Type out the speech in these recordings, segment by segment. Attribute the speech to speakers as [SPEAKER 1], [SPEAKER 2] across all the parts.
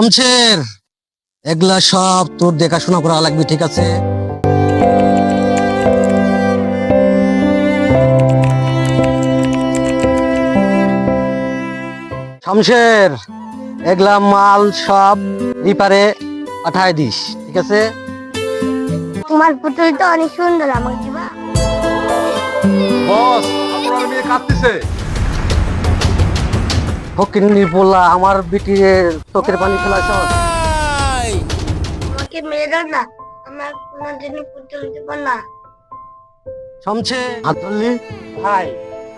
[SPEAKER 1] শমশের এগুলা সব তোর দেখাশোনা করা লাগবে ঠিক আছে? শমশের এগুলা মাল সব রিপারে পাঠায় দিস ঠিক আছে?
[SPEAKER 2] তোমার পুতুলটা অনেক সুন্দর আমাকে দিবা।
[SPEAKER 3] বস আপনার মেয়ে কাঁদতেছে।
[SPEAKER 1] ফকিন্নি পোলা আমার বিটির চোখের পানি ফেলা সব।
[SPEAKER 2] আমাকে মেরে দাও না আমার কোনোদিনই পুতুল দিব না।
[SPEAKER 4] ভাই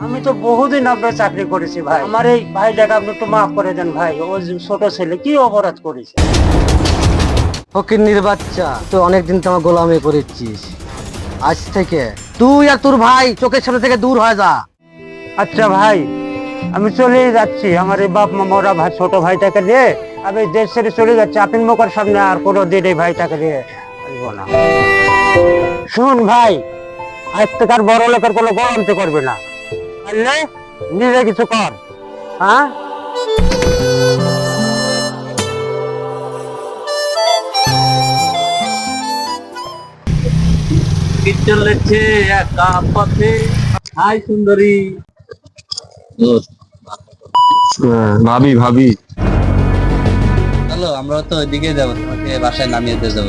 [SPEAKER 4] আমি তো বহুদিন আপনার চাকরি করেছি ভাই। আমার এই ভাই ভাইটাকে আপনি একটু মাফ করে দেন ভাই। ও ছোট ছেলে কি অপরাধ করেছে?
[SPEAKER 1] ফকিন্নির বাচ্চা তুই অনেকদিন তোমার গোলামি করেছিস। আজ থেকে তুই আর তোর ভাই চোখের সামনে থেকে দূর হয়ে যা।
[SPEAKER 4] আচ্ছা ভাই। আমি চলেই যাচ্ছি। আমার এই বাপ মামারা ভাই, ছোট ভাইটাকে দিয়ে আমি দেশ ছেড়ে চলে যাচ্ছি। আপনি মোকার সামনে আর কোনো দিন এই ভাইটাকে দিয়ে না। শুন ভাই আজ থেকে আর বড় লোকের কোনো গরমতে করবে না। পারলে নিজে কিছু কর। হ্যাঁ?
[SPEAKER 5] চলেছে একা পথে হাই সুন্দরী।
[SPEAKER 3] ভাবি ভাবি।
[SPEAKER 5] আমরা তো ওইদিকে যাব তোমাকে বাসায় নামিয়ে দিয়ে যাব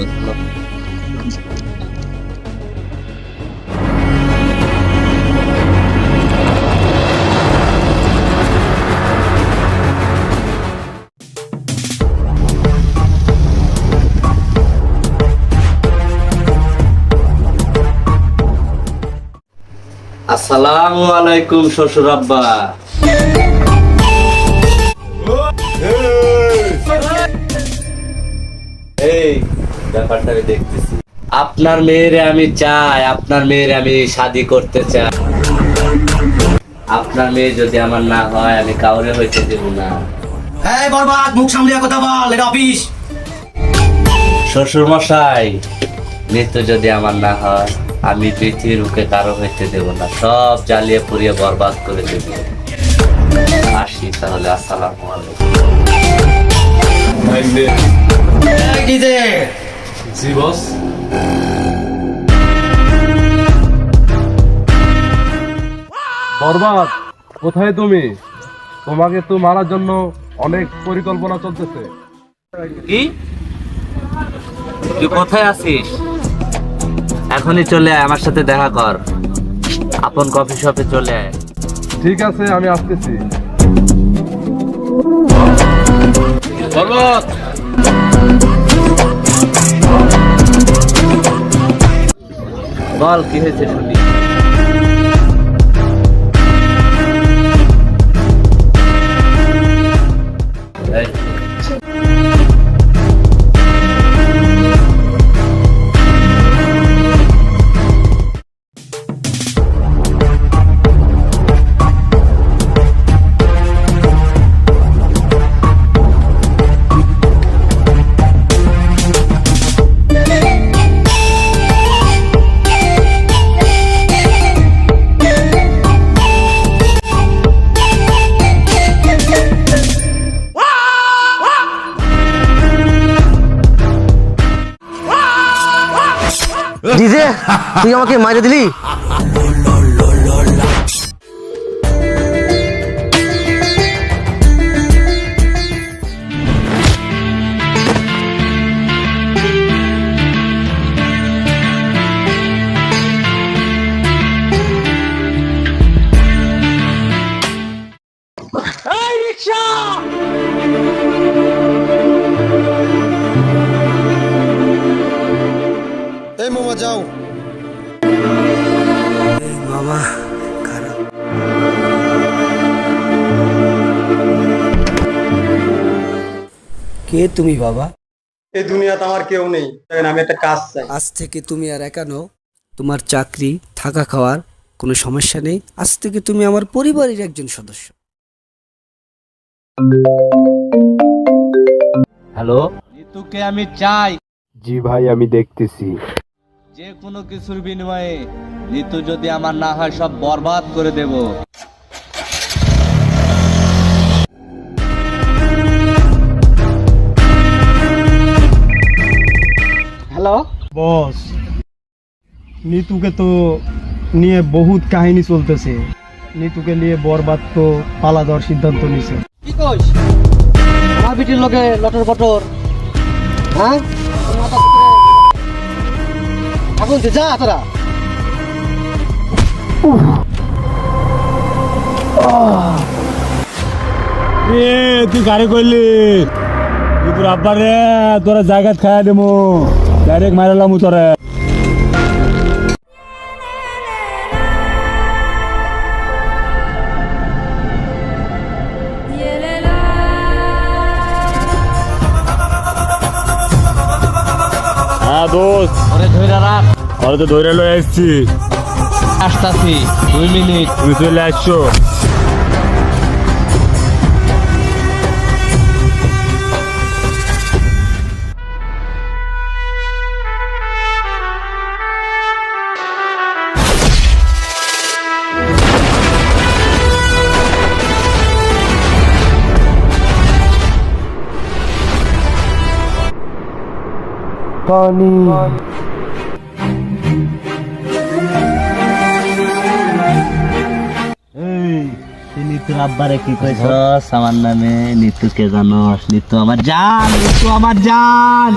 [SPEAKER 5] আসসালামু আলাইকুম শ্বশুর আব্বা। এই ব্যাপারটা আমি দেখতেছি। আপনার মেয়েরে আমি চাই আপনার মেয়েরে আমি শাদি করতে চাই। আপনার মেয়ে যদি আমার না হয় আমি কাউরে হইতে দেব না।
[SPEAKER 6] এই বরবাদ মুখ সামলিয়ে কথা বল এটা অফিস।
[SPEAKER 5] শ্বশুর মশাই মৃত্যু যদি আমার না হয় আমি পৃথিবীর বুকে কারও হইতে দেব না। সব জ্বালিয়ে পুড়িয়ে বরবাদ করে দেব। আসি তাহলে আসসালামু আলাইকুম।
[SPEAKER 3] জি বস। বরবাদ কোথায় তুমি? তোমাকে তো মারার জন্য অনেক পরিকল্পনা চলতেছে।
[SPEAKER 5] কি? তুই কোথায় আছিস? এখনই চলে আয় আমার সাথে দেখা কর। আপন কফি শপে চলে আয়।
[SPEAKER 3] ঠিক আছে আমি আসতেছি।
[SPEAKER 5] বল কি হয়েছে শুনি।
[SPEAKER 1] তুই আমাকে মাইরে দিলি?
[SPEAKER 7] কে তুমি বাবা।
[SPEAKER 8] এই দুনিয়াতে আমার কেউ নেই আমি একটা কাজ চাই।
[SPEAKER 7] আজ থেকে তুমি আর একা নও তোমার চাকরি থাকা খাওয়ার কোনো সমস্যা নেই। আজ থেকে তুমি আমার পরিবারের একজন সদস্য।
[SPEAKER 5] হ্যালো? নিতুকে আমি চাই।
[SPEAKER 3] জি ভাই আমি দেখতেছি।
[SPEAKER 5] যে কোনো কিছুর বিনিময়ে নিতু যদি আমার না হয় সব বরবাদ করে দেব।
[SPEAKER 8] বস নিতুকে তো নিয়ে বহুত কাহিনী চলতেছে। নিতুকে নিয়ে বরবাদ তো পালা দেওয়ার সিদ্ধান্ত নিছে।
[SPEAKER 1] কি কইস? আমার বিটির লোকে লটর পটর হ্যাঁ? দে, যা তোরা।
[SPEAKER 9] এ তুই গাড়ি করলি তোর আব্বা রে তোরা জায়গা খাইয়া দেবো ডাইরেক্ট মারালাম তোরে। হ্যাঁ দোস্ত।
[SPEAKER 5] ওরে ধরে রাখ।
[SPEAKER 9] ওরা তো ধরে লয়ে এসছি
[SPEAKER 5] আসতাছি দুই মিনিট।
[SPEAKER 9] তুমি চলে আসছো।
[SPEAKER 5] নিতুর আব্বারে কি কইছস আমার নামে নিতু কে জানস নিতু আমার জান নিতু আমার জান।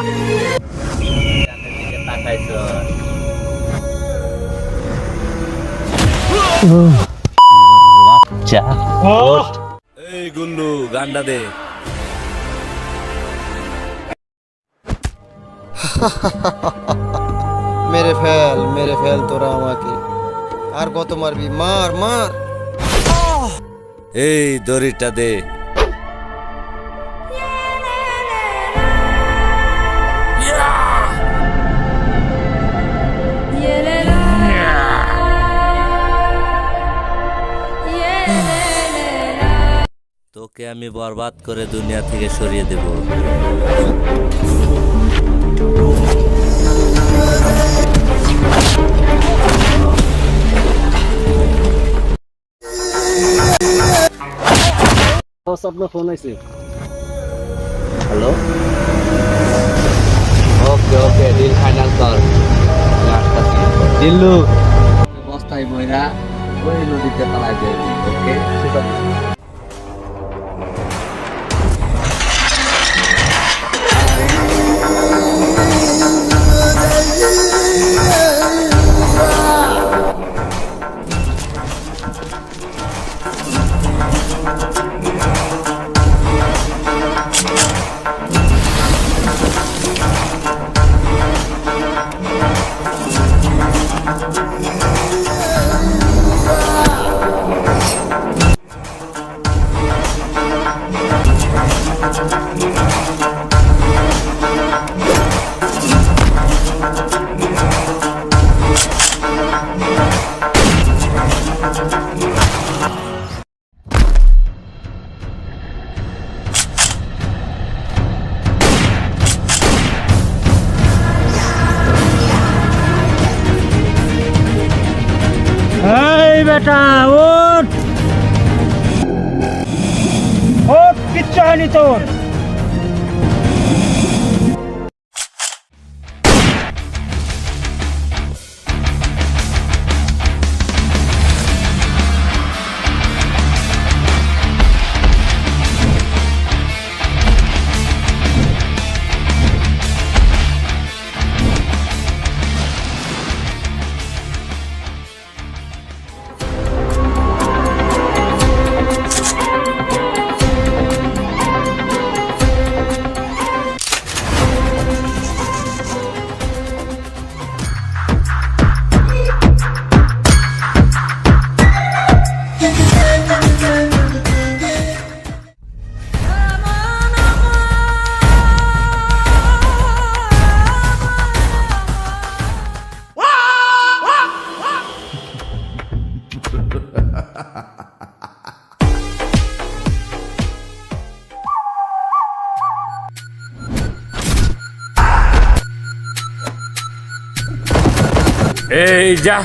[SPEAKER 5] বাচ্চা। এই গুল্লু গান্ডা দে।
[SPEAKER 8] মেরে ফেল মেরে ফেল তোরা আমাকে। আর কত মারবি? মার মার।
[SPEAKER 5] এই দড়িটা দে। তোকে আমি বরবাদ করে দুনিয়া থেকে সরিয়ে দেব।
[SPEAKER 1] আপনার ফোন আছে
[SPEAKER 5] hello okay okay deal final কর দিল্লু বস্তায় বইরা ওই নদীতে পালাই যাই ওকে
[SPEAKER 9] এই তোর। যা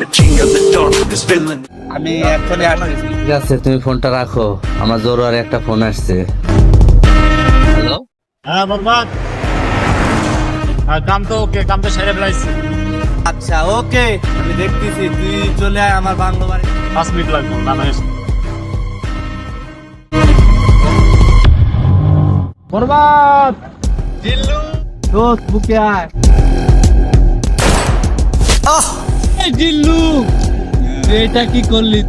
[SPEAKER 9] কিচ্ছু হয়নি তোর এই যা
[SPEAKER 5] আমি এখনই আসতেছি ঠিক আছে তুমি ফোনটা রাখো। আমার জরুরি একটা ফোন আসছে। হ্যালো
[SPEAKER 9] হ্যাঁ বরবাদ হ্যাঁ কাম তো ওকে কাম তো সেরে ফেলাইছি।
[SPEAKER 5] আচ্ছা ওকে। আমি দেখতেছি তুই চলে আয় আমার বাংলো বাড়ি।
[SPEAKER 9] পাঁচ মিনিট লাগবে না না
[SPEAKER 8] বরবাদ! জিল্লু। দোস্ত বুকে আয়। এই জিল্লু এটা কি করলি?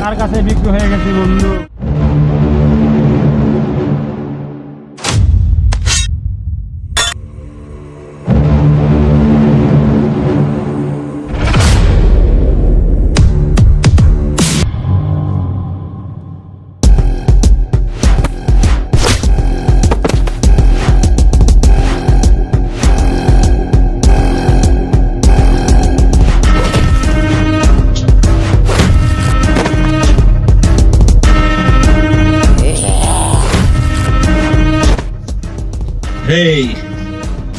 [SPEAKER 9] তার কাছে বিক্রি হয়ে গেছে বন্ধু?
[SPEAKER 5] হেই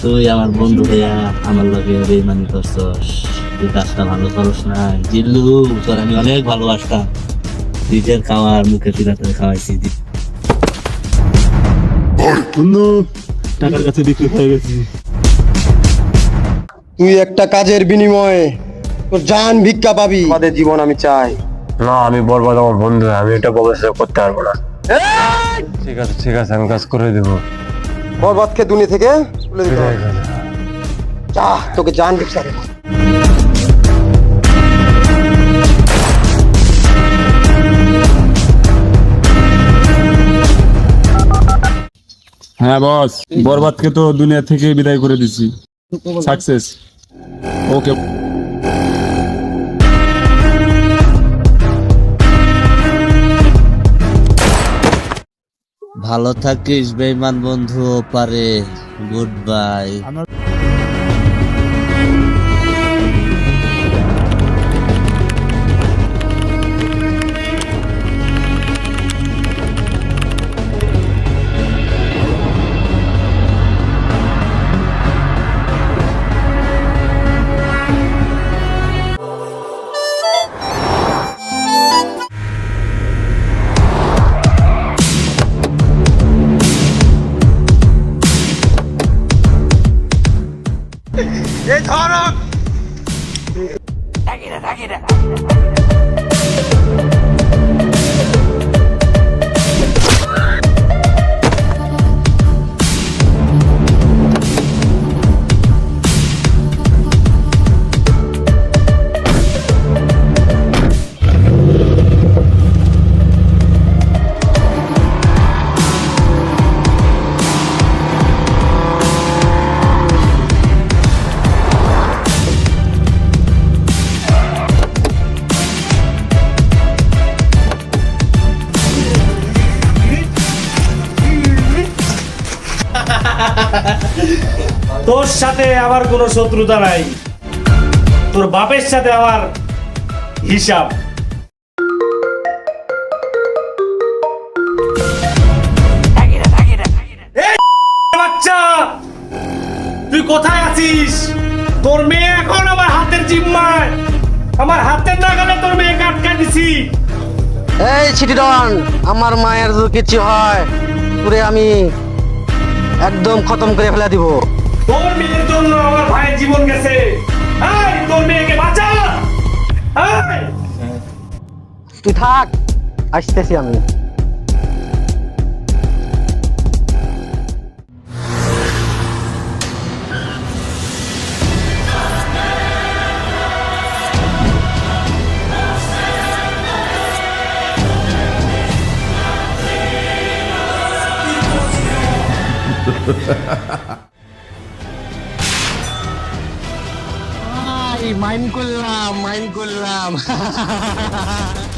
[SPEAKER 5] তুই আমার বন্ধু হইয়া আমার লগে বেইমানি করছস। তুই কাজটা ভালো করস না। জিল্লু তোর আমি অনেক ভালোবাসতাম। নিজের খাওয়ার মুখে খাওয়াইছি।
[SPEAKER 9] বন্ধু টাকার কাছে বিক্রি হয়ে গেছি।
[SPEAKER 8] তুই একটা কাজের বিনিময়ে তোর জান ভিক্ষা পাবি। আমাদের জীবন আমি চাই।
[SPEAKER 3] না আমি বরবাদ আমার বন্ধু আমি এটা ব্যবস্থা করতে পারব না। ঠিক আছে ঠিক আছে আমি কাজ করে দেবো।
[SPEAKER 8] বরবাদকে দুনিয়া থেকে তুলে দিতে হবে। যা তোকে জান দেবো
[SPEAKER 9] হ্যাঁ বস বরবাদকে তো দুনিয়া থেকে বিদায় করে দিছি। সাকসেস ওকে
[SPEAKER 5] ভালো থাকিস বেইমান বন্ধু পারে। গুড বাই
[SPEAKER 10] আমার কোনো শত্রুতা নাই। তোর বাপের সাথে আমার হিসাব। তুই কোথায় আছিস? তোর মেয়ে এখন আমার হাতের জিম্মায়। আমার হাতের নাগালে তোর মেয়েকে আটকা দিছি।
[SPEAKER 1] এই ছিটিডন আমার মায়ের যদি কিছু হয় পুরে আমি একদম খতম করে ফেলে দিব।
[SPEAKER 10] তোর মেয়ের জন্য আমার ভাইয়ের জীবন গেছে। এই তোর মেয়েকে বাঁচা!
[SPEAKER 1] তুই থাক আসতেছি আমি। মাইন করলাম মাইন করলাম